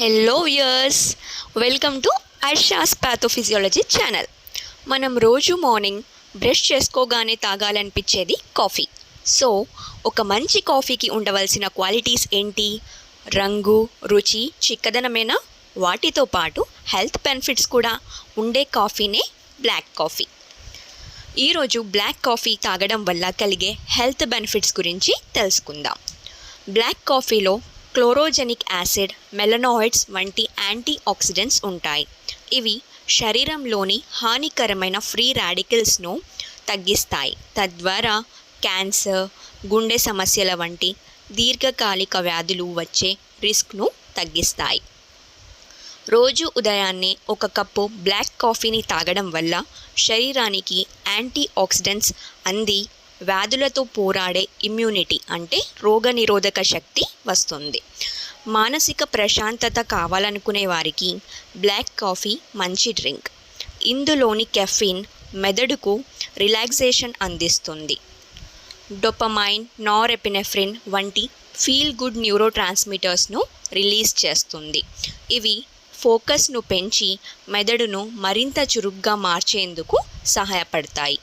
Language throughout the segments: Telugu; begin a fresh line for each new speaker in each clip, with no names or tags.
Hello viewers welcome to Arsha's pathophysiology channel మనం రోజు మార్నింగ్ బ్రష్ చేసుకోగానే తాగాలనిపించేది కాఫీ సో ఒక మంచి కాఫీకి ఉండవలసిన క్వాలిటీస్ ఏంటి? రంగు రుచి చిక్కదనమైన? వాటితో పాటు హెల్త్ బెనిఫిట్స్ కూడా ఉండే కాఫీనే బ్లాక్ కాఫీ ఈరోజు బ్లాక్ కాఫీ తాగడం వల్ల కలిగే హెల్త్ బెనిఫిట్స్ గురించి తెలుసుకుందాం. బ్లాక్ కాఫీలో క్లోరోజెనిక్ యాసిడ్ మెలనాయిడ్స్ వంటి యాంటీ ఆక్సిడెంట్స్ ఉంటాయి. ఇవి శరీరంలోని హానికరమైన ఫ్రీ రాడికల్స్ను తగ్గిస్తాయి. తద్వారా క్యాన్సర్ గుండె సమస్యల వంటి దీర్ఘకాలిక వ్యాధులు వచ్చే రిస్క్ను తగ్గిస్తాయి. రోజు ఉదయాన్నే ఒక కప్పు బ్లాక్ కాఫీని తాగడం వల్ల శరీరానికి యాంటీ ఆక్సిడెంట్స్ అంది వ్యాధులతో పోరాడే ఇమ్యూనిటీ అంటే రోగనిరోధక శక్తి వస్తుంది. మానసిక ప్రశాంతత కావాలనుకునే వారికి బ్లాక్ కాఫీ మంచి డ్రింక్ ఇందులోని కెఫిన్ మెదడుకు రిలాక్సేషన్ అందిస్తుంది. డొపమైన్ నారెపినెఫ్రిన్ వంటి ఫీల్ గుడ్ న్యూరో ట్రాన్స్మిటర్స్ను రిలీజ్ చేస్తుంది. ఇవి ఫోకస్ను పెంచి మెదడును మరింత చురుగ్గా మార్చేందుకు సహాయపడతాయి.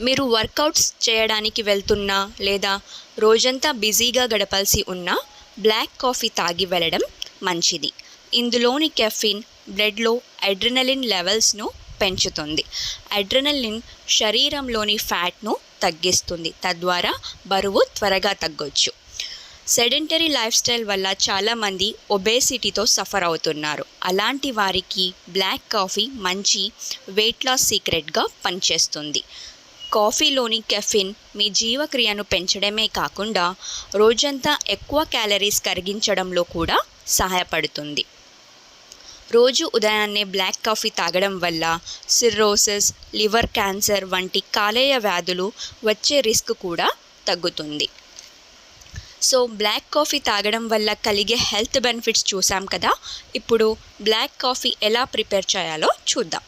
మీరు వర్కౌట్స్ చేయడానికి వెళ్తున్నా లేదా రోజంతా బిజీగా గడపాల్సి ఉన్నా బ్లాక్ కాఫీ తాగి వెళ్ళడం మంచిది. ఇందులోని కెఫిన్ బ్లడ్లో అడ్రినలిన్ లెవెల్స్ను పెంచుతుంది. అడ్రినలిన్ శరీరంలోని ఫ్యాట్ను తగ్గిస్తుంది. తద్వారా బరువు త్వరగా తగ్గొచ్చు. సెడెంటరీ లైఫ్ స్టైల్ వల్ల చాలామంది ఒబేసిటీతో సఫర్ అవుతున్నారు. అలాంటి వారికి బ్లాక్ కాఫీ మంచి వెయిట్ లాస్ సీక్రెట్గా పనిచేస్తుంది. కాఫీలోని కెఫిన్ మీ జీవక్రియను పెంచడమే కాకుండా రోజంతా ఎక్కువ క్యాలరీస్ కరిగించడంలో కూడా సహాయపడుతుంది. రోజు ఉదయాన్నే బ్లాక్ కాఫీ తాగడం వల్ల సిర్రోసిస్ లివర్ క్యాన్సర్ వంటి కాలేయ వ్యాధులు వచ్చే రిస్క్ కూడా తగ్గుతుంది. సో బ్లాక్ కాఫీ తాగడం వల్ల కలిగే హెల్త్ బెనిఫిట్స్ చూసాం కదా? ఇప్పుడు బ్లాక్ కాఫీ ఎలా ప్రిపేర్ చేయాలో చూద్దాం.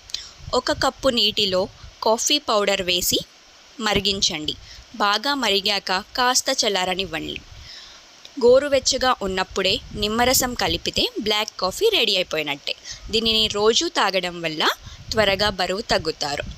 ఒక కప్పు నీటిలో కాఫీ పౌడర్ వేసి మరిగించండి. బాగా మరిగాక కాస్త చల్లారనివ్వండి. గోరువెచ్చగా ఉన్నప్పుడే నిమ్మరసం కలిపితే బ్లాక్ కాఫీ రెడీ అయిపోయినట్టే. దీనిని రోజు తాగడం వల్ల త్వరగా బరువు తగ్గుతారు.